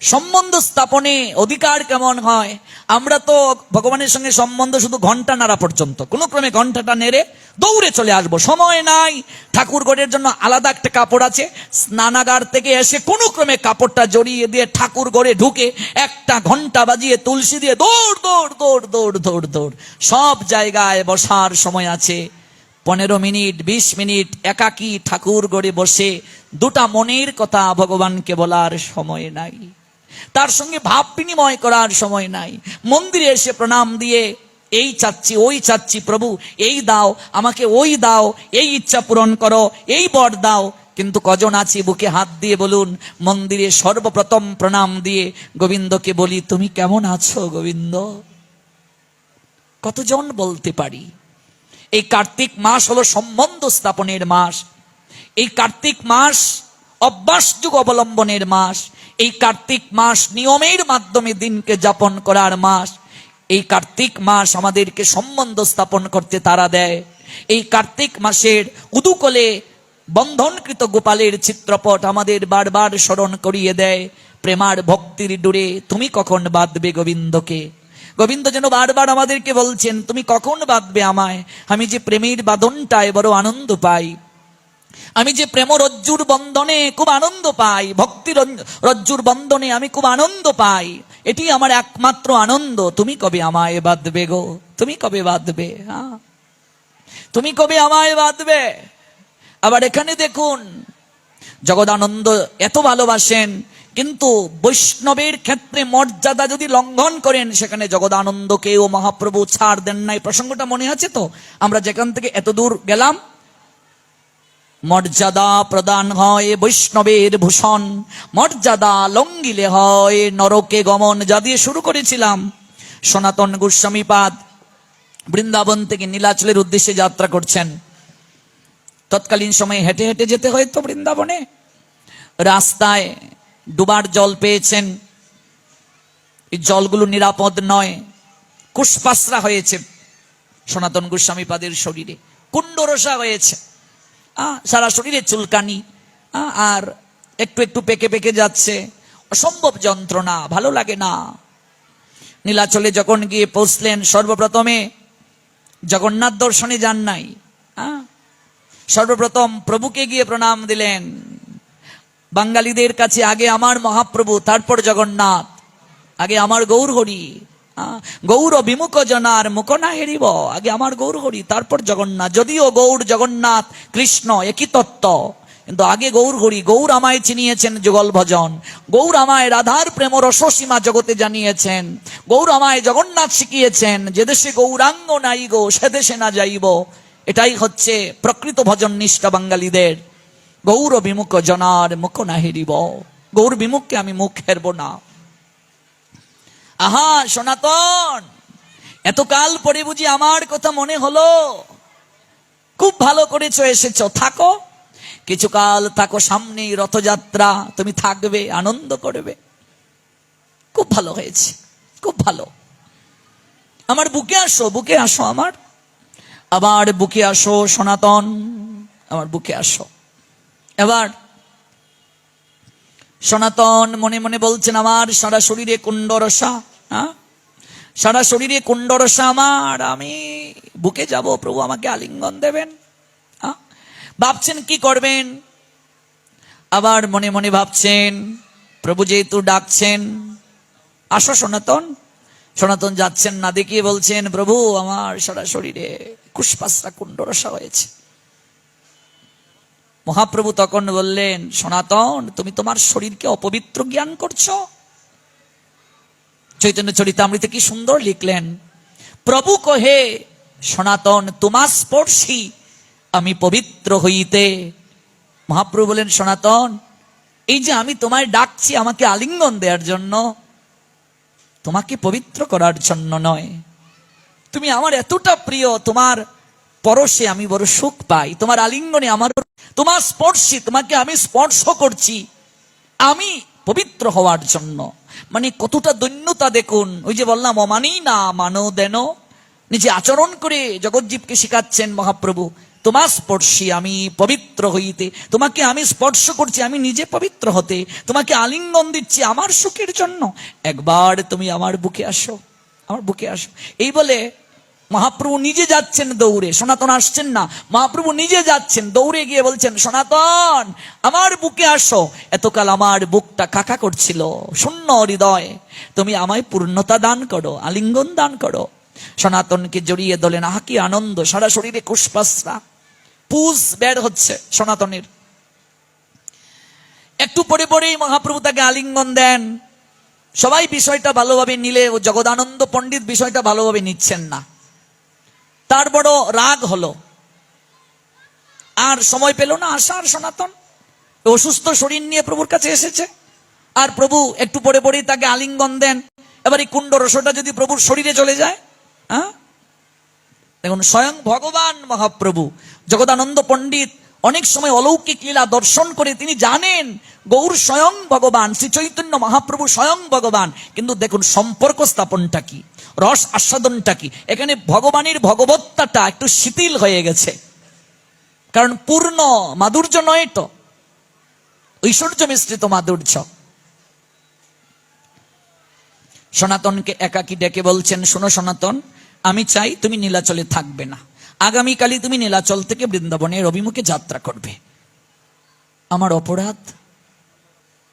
সম্বন্ধ স্থাপনে অধিকার কেমন হয়? আমরা তো ভগবানের সঙ্গে সম্বন্ধ শুধু ঘণ্টা নাড়া পর্যন্ত। কোনো ক্রমে ঘন্টাটা নেড়ে দৌড়ে চলে আসব। সময় নাই। ঠাকুর গড়ের জন্য আলাদা একটা কাপড় আছে। স্নানাগার থেকে এসে কোনো ক্রমে কাপড়টা জড়িয়ে দিয়ে ঠাকুর গড়ে ঢুকে একটা ঘণ্টা বাজিয়ে তুলসী দিয়ে দৌড় দৌড় দৌড় দৌড় দৌড় দৌড়। সব জায়গায় বসার সময় আছে। পনেরো মিনিট, বিশ মিনিট একাকী ঠাকুর গড়ে বসে দুটা মনের কথা ভগবানকে বলার সময় নাই। তার সঙ্গে ভাব বিনিময় করার সময় নাই। মন্দিরে এসে প্রণাম দিয়ে, এই চাচ্ছি, ওই চাচ্ছি, প্রভু, এই দাও, আমাকে ওই দাও, এই ইচ্ছা পূরণ করো, এই বর দাও। কিন্তু কজন আছি বুকে হাত দিয়ে বলুন, মন্দিরে সর্বপ্রথম প্রণাম দিয়ে, গোবিন্দকে বলি, তুমি কেমন আছো, গোবিন্দ? কতজন বলতে পারি? এই কার্তিক মাস হলো সম্বন্ধ স্থাপনের মাস। এই কার্তিক মাস অভ্যাস যুগ অবলম্বনের মাস, এই কার্তিক মাস নিয়মের মাধ্যমে দিনকে যাপন করার মাস, এই কার্তিক মাস আমাদেরকে সম্বন্ধ স্থাপন করতে তারা দেয়। এই কার্তিক মাসের উদুকলে বন্ধনকৃত গোপালের চিত্রপট আমাদের বারবার স্মরণ করিয়ে দেয়। প্রেমার ভক্তির ডুরে তুমি কখন বাঁধবে গোবিন্দকে? গোবিন্দ যেন বারবার আমাদেরকে বলছেন, তুমি কখন বাঁধবে আমায়? আমি যে প্রেমের বাঁধনটায় বড় আনন্দ পাই। আমি যে প্রেম রজ্জুর বন্ধনে খুব আনন্দ পাই, ভক্তি রজ্জুর বন্ধনে আমি খুব আনন্দ পাই, এটি আমার একমাত্র আনন্দ। তুমি কবে আমায় বাঁধবে গো? তুমি কবে বাঁধবে? হ্যাঁ। তুমি কবে আমায় বাঁধবে? আবার এখানে দেখুন, জগদানন্দ এত ভালোবাসেন, কিন্তু বৈষ্ণবের ক্ষেত্রে মর্যাদা যদি লঙ্ঘন করেন, সেখানে জগদানন্দকেও মহাপ্রভু ছাড় দেন নাই। প্রসঙ্গটা মনে আছে তো? আমরা যেখান থেকে এত দূর গেলাম মর্যাদা প্রদান হয় বৈষ্ণবের ভূষণ। মর্যাদা লঙ্গিলে হয় নরকে গমন। যা দিয়ে শুরু করেছিলাম। সনাতন গোস্বামীপাদ বৃন্দাবন থেকে নীলাচলের উদ্দেশ্যে যাত্রা করছেন। তৎকালীন সময়ে হেঁটে হেঁটে যেতে হয় তো বৃন্দাবনে। রাস্তায় ডুবার জল পেয়েছেন। এই জলগুলো নিরাপদ নয়। কুষ্পাসরা হয়েছে। সনাতন গোস্বামী পাদের শরীরে। কুণ্ডরসা হয়েছে। সারা শরীরে চুলকানি আর একটু একটু পেকে পেকে যাচ্ছে। অসম্ভব যন্ত্রণা, ভালো লাগে না। নীলাচলে যখন গিয়ে পৌঁছলেন, সর্বপ্রথমে জগন্নাথ দর্শনে যান নাই সর্বপ্রথম প্রভুকে গিয়ে প্রণাম দিলেন। বাঙালিদের কাছে, আগে আমার মহাপ্রভু, তারপর জগন্নাথ, আগে আমার গৌর হরি গৌর বিমুখ জনার মুখ না হেরিব। আগে আমার গৌর হরি, তারপর জগন্নাথ। যদিও গৌর জগন্নাথ, কৃষ্ণ, একই তত্ত্ব, কিন্তু আগে গৌর হরি, গৌর আমায় চিনিয়েছেন যুগল ভজন। গৌর আমায় রাধার প্রেম রসসীমা জগতে জানিয়েছেন। গৌর আমায় জগন্নাথ শিখিয়েছেন, যে দেশে গৌরাঙ্গ নাই গো, সে দেশে না যাইব। এটাই হচ্ছে প্রকৃত ভজন নিষ্ঠা বাঙালিদের। গৌর বিমুখ জনার মুখ না হেরিব। গৌর বিমুখকে আমি মুখ হেরব না। আহা, সনাতন, এতকাল পরে বুঝি আমার কথা মনে হলো। খুব ভালো করেছ, এসেছ, থাকো। কিছুকাল থাকো সামনেই রথযাত্রা, তুমি থাকবে, আনন্দ করবে। খুব ভালো হয়েছে, খুব ভালো। আমার বুকে আসো বুকে আসো আমার। আবার বুকে আসো, সনাতন, আমার বুকে আসো। এবার সনাতন মনে মনে বলছেন আমার, সারা শরীরে কুণ্ডরসা হ্যাঁ সারা শরীরে কুণ্ডরসা আমার, আমি বুকে যাব, প্রভু আমাকে আলিঙ্গন দেবেন? ভাবছেন কি করবেন? আবার মনে মনে ভাবছেন, প্রভু যেহেতু ডাকছেন, আসো সনাতন। সনাতন যাচ্ছেন না দেখিয়ে বলছেন, প্রভু আমার সারা শরীরে কুষ্পাসরা কুণ্ডরসা হয়েছে। মহাপ্রভু তখন বললেন, সনাতন, তুমি তোমার শরীরকে অপবিত্র জ্ঞান করছ? চৈতন্য চরিতামৃতে কি সুন্দর লিখলেন, প্রভু কহে, সনাতন তোমার স্পর্শী, আমি পবিত্র হইতে। মহাপ্রভু বলেন সনাতন, এই যে আমি তোমায় ডাকছি আমাকে আলিঙ্গন দেওয়ার জন্য, তোমাকে পবিত্র করার জন্য নয়। তুমি আমার এতটা প্রিয়, তোমার পরশে আমি বড় সুখ পাই, তোমার আলিঙ্গনে আমার তোমার স্পর্শে, তোমাকে আমি স্পর্শ করছি। আমি পবিত্র হওয়ার জন্য। মানে কতটা দৈন্যতা দেখুন, ওই যে বললাম, অমানি না মানো দেন। নিজে আচরণ করে জগজ্জীবকে শেখাচ্ছেন মহাপ্রভু, তোমার স্পর্শী আমি পবিত্র হইতে, তোমাকে আমি স্পর্শ করছি, আমি নিজে পবিত্র হতে, তোমাকে আলিঙ্গন দিচ্ছি আমার সুখের জন্য। একবার তুমি আমার বুকে আসো, আমার বুকে আসো। এই বলে মহাপ্রভু নিজে যাচ্ছেন দৌড়ে, সনাতন আসছেন না। মহাপ্রভু নিজে যাচ্ছেন, দৌড়ে গিয়ে বলছেন, সনাতন, আমার বুকে আসো। এতকাল আমার বুকটা কাকা করছিল, শূন্য হৃদয়। তুমি আমায় পূর্ণতা দান করো, আলিঙ্গন দান করো। সনাতনকে জড়িয়ে দলেন আহা, কি আনন্দ, সারা শরীরে কুশপাসরা পুজ বের হচ্ছে সনাতনের। একটু পরে পরেই মহাপ্রভু তাকে আলিঙ্গন দেন। সবাই বিষয়টা ভালোভাবে নিলে, ও জগদানন্দ পণ্ডিত বিষয়টা ভালোভাবে নিচ্ছেন না। তার বড় রাগ হলো। আর সময় পেল না আসার সনাতন। অসুস্থ শরীর নিয়ে প্রভুর কাছে এসেছে। আর প্রভু একটু পরে পরেই তাকে আলিঙ্গন দেন। এবার এই কুণ্ড রসটা যদি প্রভুর শরীরে চলে যায় হ্যাঁ? দেখুন, স্বয়ং ভগবান মহাপ্রভু, জগদানন্দ পণ্ডিত, অনেক সময় অলৌকিক লীলা দর্শন করে তিনি জানেন, গৌর স্বয়ং ভগবান, শ্রী চৈতন্য মহাপ্রভু স্বয়ং ভগবান। কিন্তু দেখুন, সম্পর্ক স্থাপনটা কি? রস আস্বাদনটা কি? এখানে ভগবানের ভগবত্তাটা একটু শিথিল হয়ে গেছে। কারণ পূর্ণ মাধুর্য নয় তো। ঐশ্বর্য মিশ্রিত মাধুর্য। সনাতনকে একাকি ডেকে বলছেন, শোনো সনাতন, আমি চাই তুমি নীলাচলে থাকবে না। আগামীকালই তুমি নীলাচল থেকে বৃন্দাবনের অভিমুখে যাত্রা করবে। আমার অপরাধ?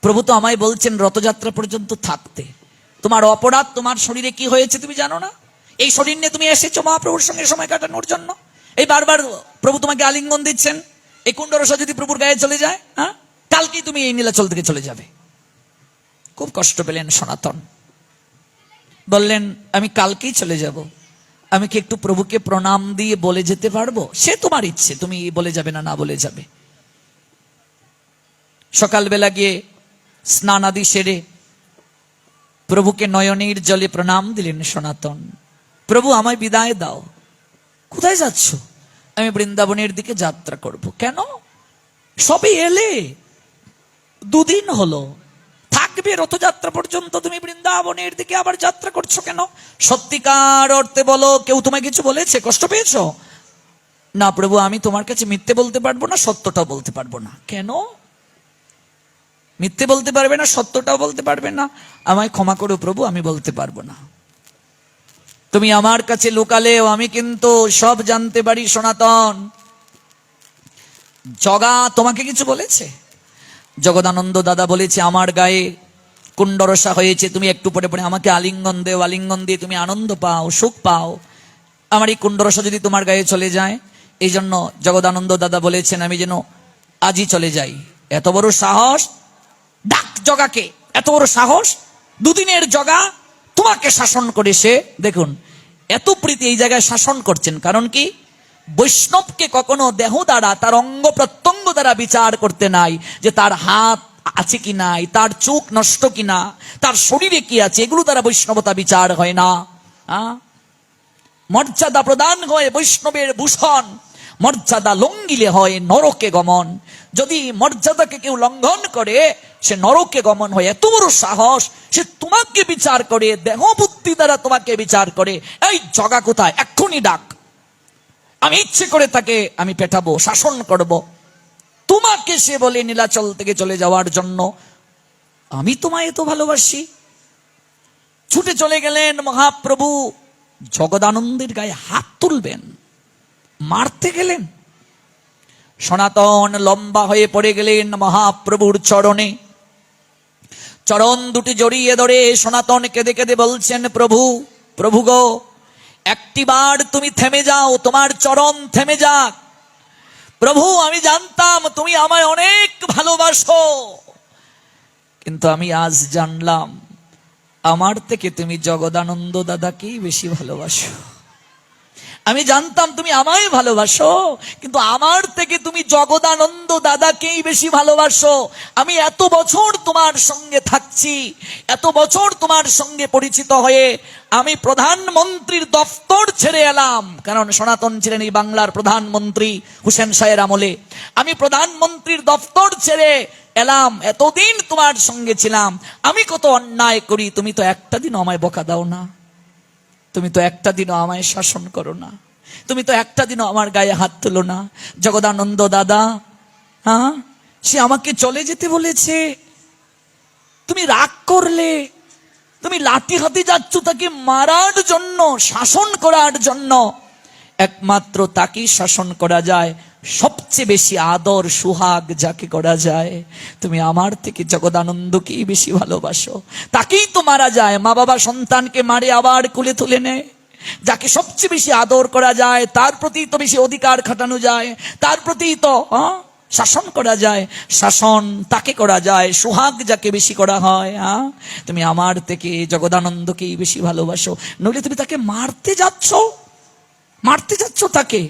প্রভু তো আমায় বলছেন, রথযাত্রা পর্যন্ত থাকতে। তোমার অপরাধ তোমার শরীরে কি হয়েছে তুমি জানো না? এই শরীর নিয়ে তুমি এসেছ মহাপ্রভুর সঙ্গে সময় কাটানোর জন্য। এই বারবার প্রভু তোমাকে আলিঙ্গন দিচ্ছেন। এই কুণ্ডরসা যদি প্রভুর গায়ে চলে যায় হ্যাঁ? কালকেই তুমি এই নীলাচল থেকে চলে যাবে। খুব কষ্ট পেলেন সনাতন। বললেন, আমি কালকেই চলে যাব। আমি কি একটু প্রভুকে প্রণাম দিয়ে বলে যেতে পারব? সে তোমার ইচ্ছে, তুমি বলে যাবে না না বলে যাবে। সকালবেলা গিয়ে স্নান আদি সেরে প্রভুকে নয়নের জলে প্রণাম দিলেন সনাতন। প্রভু, আমায় বিদায় দাও। কোথায় যাচ্ছ? আমি বৃন্দাবনের দিকে যাত্রা করব। কেন? সবে এলে। দুদিন হলো। থাকবে রথযাত্রা পর্যন্ত। তুমি বৃন্দাবনের দিকে আবার যাত্রা করছ কেন? সত্যিকার অর্থে বলো, কেউ তোমায় কিছু বলেছে? কষ্ট পেয়েছ? না প্রভু, আমি তোমার কাছে মিথ্যে বলতে পারব না, সত্যটাও বলতে পারব না। কেন? মিথ্যে বলতে পারবে না, সত্যটাও বলতে পারবে না। আমায় ক্ষমা করো প্রভু, আমি বলতে পারব না। তুমি আমার কাছে লুকালেও আমি কিন্তু সব জানতে পারি, সনাতন। জগা তোমাকে কিছু বলেছে? জগদানন্দ দাদা বলেছে, আমার গায়ে কুণ্ডরসা হয়েছে, তুমি একটু পরে পরে আমাকে আলিঙ্গন দেও, আলিঙ্গন দিয়ে তুমি আনন্দ পাও, সুখ পাও। আমার এই কুণ্ডরসা যদি তোমার গায়ে চলে যায় এই জন্য জগদানন্দ দাদা বলেছেন, আমি যেন আজই চলে যাই। এত বড় সাহস ডাক জগাকে। এত বড় সাহস? দুদিনের জগা? তোমাকে শাসন করে সে, দেখুন, এত প্রীতি এই জায়গায় শাসন করছেন। কারণ কি? বৈষ্ণবকে কখনো দেহ দ্বারা, তার অঙ্গ প্রত্যঙ্গ দ্বারা বিচার করতে নাই যে তার হাত আছে কি নাই, তার চোখ নষ্ট কি না, তার শরীরে কি আছে, এগুলো দ্বারা বৈষ্ণবতা বিচার হয় না? মর্যাদা প্রদান হয় বৈষ্ণবের ভূষণ। মর্যাদা লঙ্গিলে হয় নরকে গমন। যদি মর্যাদাকে কেউ লঙ্ঘন করে, সে নরকে গমন হয়। এত বড় সাহস, সে তোমাকে বিচার করে দেহ বুদ্ধি দ্বারা তোমাকে বিচার করে। এই জগা কোথায়? এক্ষুনি ডাক। আমি ইচ্ছে করে তাকে আমি পেটাবো, শাসন করব। তোমাকে সে বলে নীলাচল থেকে চলে যাওয়ার জন্য। আমি তোমায় এত ভালোবাসি? ছুটে চলে গেলেন মহাপ্রভু। জগদানন্দের গায়ে হাত তুলবেন। মারতে গেলেন। সনাতন লম্বা হয়ে পড়ে গেলেন মহাপ্রভুর চরণে। চরণ দুটি জড়িয়ে ধরে সনাতন কেঁদে কেঁদে বলছেন, প্রভু প্রভু গো, একটিবার তুমি থেমে যাও, তোমার চরণ থেমে যাক। প্রভু, আমি জানতাম তুমি আমায় অনেক ভালোবাসো। কিন্তু আমি আজ জানলাম, আমার থেকে তুমি জগদানন্দ দাদাকেই বেশি ভালোবাসো। আমি জানতাম তুমি আমায় ভালোবাসো, কিন্তু আমার থেকে তুমি জগদানন্দ দাদাকেই বেশি ভালোবাসো। আমি এত বছর তোমার সঙ্গে থাকছি, এত বছর তোমার সঙ্গে পরিচিত হয়ে আমি প্রধানমন্ত্রীর দফতর ছেড়ে এলাম। কারণ সনাতন ছিলেন এই বাংলার প্রধানমন্ত্রী হুসেন শাহের আমলে। আমি প্রধানমন্ত্রীর দফতর ছেড়ে এলাম, এতদিন তোমার সঙ্গে ছিলাম। আমি কত অন্যায় করি, তুমি তো একটা দিন আমায় বকা দাও না। তুমি তো একটা দিনও আমায় শাসন করো না। তুমি তো একটা দিনও আমার গায়ে হাত তুলো না। জগদানন্দ দাদা হ্যাঁ? সে আমাকে চলে যেতে বলেছে। তুমি রাগ করলে। তুমি লাঠি হাতে যাচ্ছ তাকে মারার জন্য, শাসন করার জন্য। একমাত্র তাকেই শাসন করা যায়। সবচেয়ে বেশি আদর সুহাগ যাকে করা যায় তুমি আমার থেকে জগদানন্দকেই বেশি ভালোবাসো। তাকেই তো মারা যায় মা বাবা সন্তানকে মারে আবার কুলে তুলে নেয়। যাকে সবচেয়ে বেশি আদর করা যায় তার প্রতি তো বেশি অধিকার খাটানো যায় তার প্রতি তো হ্যাঁ, শাসন করা যায়। শাসন তাকে করা যায় সোহাগ যাকে বেশি করা হয় হ্যাঁ তুমি আমার থেকে জগদানন্দকেই বেশি ভালোবাসো। নইলে তুমি তাকে মারতে যাচ্ছ। মারতে যাচ্ছ তাকে।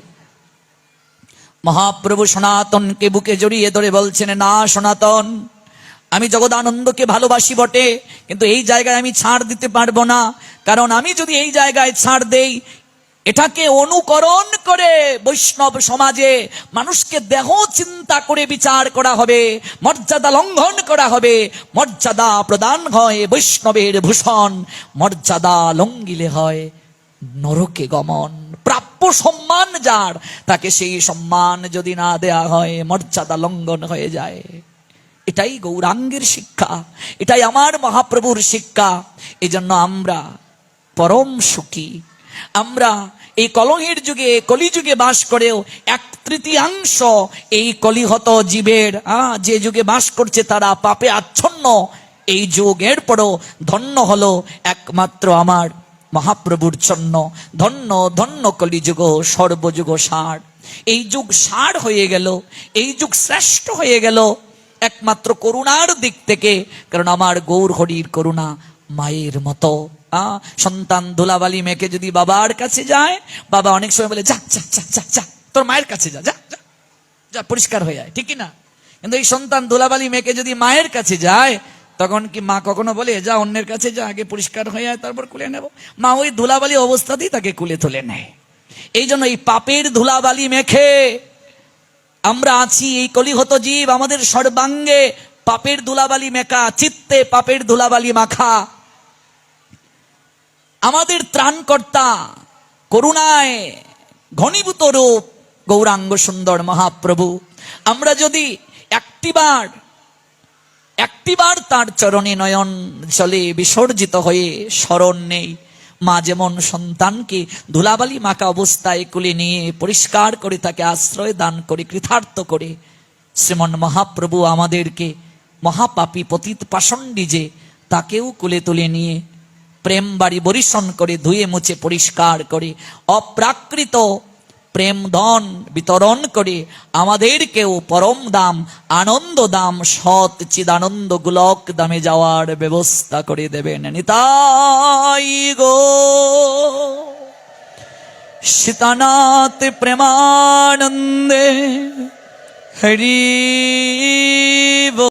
মহাপ্রভু সনাতনকে বুকে জড়িয়ে ধরে বলছেন, না সনাতন, আমি জগদানন্দকে ভালোবাসি বটে, কিন্তু এই জায়গায় আমি ছাড় দিতে পারব না। কারণ আমি যদি এই জায়গায় ছাড় দেই, এটাকে অনুকরণ করে বৈষ্ণব সমাজে মানুষকে দেহ চিন্তা করে বিচার করা হবে, মর্যাদা লঙ্ঘন করা হবে, মর্যাদা প্রদান হয় বৈষ্ণবের ভূষণ, মর্যাদা লঙ্গিলে হয় নরকে গমন। প্রাপ্য সম্মান যার, তাকে সেই সম্মান যদি না দেয়া হয়, মর্যাদা লঙ্ঘন হয়ে যায়। এটাই গৌরাঙ্গের শিক্ষা, এটাই আমার মহাপ্রভুর শিক্ষা। এই জন্য আমরা পরম সুখী। আমরা এই কলহের যুগে, কলিযুগে বাস করেও এক তৃতীয়াংশ এই কলিহত জীবের যে যুগে বাস করছে তারা পাপে আচ্ছন্ন, এই যুগের পরও ধন্য হলো একমাত্র আমার মহাপ্রভুর জন্য, ধন্য ধন্য কলিযুগ, সর্বযুগ সার। এই যুগ সার হয়ে গেল, এই যুগ শ্রেষ্ঠ হয়ে গেল, একমাত্র করুণার দিক থেকে, কারণ আমার গৌর হরির করুণা মায়ের মতো। সন্তান ধুলাবালি মেয়েকে যদি বাবার কাছে যায়, বাবা অনেক সময় বলে, যা যা যা যা যা, তোর মায়ের কাছে যা যা যা পরিষ্কার হয়ে যায় ঠিক না? কিন্তু এই সন্তান ধুলাবালি মেয়েকে যদি মায়ের কাছে যায় তখন কি মা কখনো বলে, যা অন্যের কাছে যা, আগে পরিষ্কার হয়ে যায় তারপর কুলে নেব মা ওই ধুলাবালি অবস্থাতেই তাকে কুলে তুলে নেয়। এই জন্য এই পাপের ধুলাবালি মেখে আমরা আছি এই কলিহত জীব, আমাদের সর্বাঙ্গে পাপের ধুলাবালি মেখা, চিত্তে পাপের ধুলাবালি মাখা। আমাদের ত্রাণকর্তা করুণায় ঘনীভূত রূপ, গৌরাঙ্গ সুন্দর মহাপ্রভু। আমরা যদি একটিবার একটিবার তার চরণে নয়ন জলে বিসর্জিত হয়ে স্মরণ নেই। মা যেমন সন্তানকে ধুলাবালি মাকা অবস্থায় কুলে নিয়ে পরিষ্কার করে তাকে আশ্রয় দান করে কৃতার্থ করে, শ্রীমন মহাপ্রভু আমাদেরকে মহাপাপী পতিত পাষণ্ডী যে তাকেও কুলে তুলে নিয়ে প্রেম বাড়ি বরিশন করে ধুয়ে মুছে পরিষ্কার করে, অপ্রাকৃত প্রেম ধন বিতরণ করে। আমাদেরকেও পরম দাম, আনন্দ দাম, সৎ চিদানন্দ গোলক দামে যাওয়ার ব্যবস্থা করে দেবেন। নিতাই গো। সীতানাথ প্রেমানন্দে হরি